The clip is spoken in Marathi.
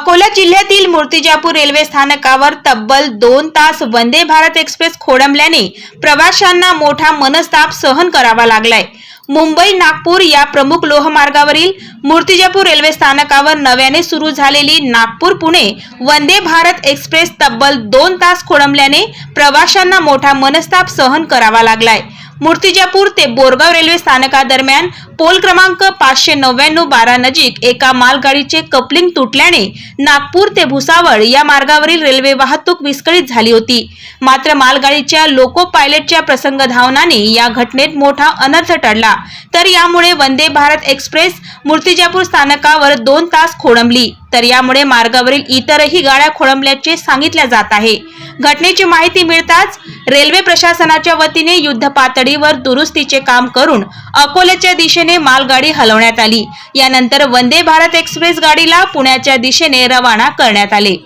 अकोला जिल्ह्यातील मूर्तिजापूर रेल्वे स्थानकावर तब्बल दोन तास वंदे भारत एक्सप्रेस खोडंबल्याने प्रवाशांना मोठा मनस्ताप सहन करावा लागलाय. मुंबई नागपूर या प्रमुख लोहमार्गावरील मूर्तिजापूर रेल्वे स्थानकावर नव्याने सुरू झालेली नागपूर पुणे वंदे भारत एक्सप्रेस तब्बल दोन तास खोळंबल्याने प्रवाशांना मोठा मनस्ताप सहन करावा लागलाय. मूर्तिजापूर ते बोरगाव रेल्वे स्थानकादरम्यान पोल क्रमांक पाचशे नव्याण्णव बारा नजीक एका मालगाडीचे कपलिंग तुटल्याने नागपूर ते भुसावळ या मार्गावरील रेल्वे वाहतूक विस्कळीत झाली होती. मात्र मालगाडीच्या लोको पायलटच्या प्रसंगधावनाने या घटनेत मोठा अनर्थ टळला. तर यामुळे वंदे भारत एक्सप्रेस मूर्तिजापूर स्थानकावर दोन तास खोळंबली तर यामुळे मार्गावरील इतरही गाड्या खोळंबल्याचे सांगितले जात आहे. घटनेची माहिती मिळताच रेल्वे प्रशासनाच्या वतीने युद्ध पातळीवर दुरुस्तीचे काम करून अकोल्याच्या दिशेने मालगाडी हलवण्यात आली. यानंतर वंदे भारत एक्सप्रेस गाडीला पुण्याच्या दिशेने रवाना करण्यात आले.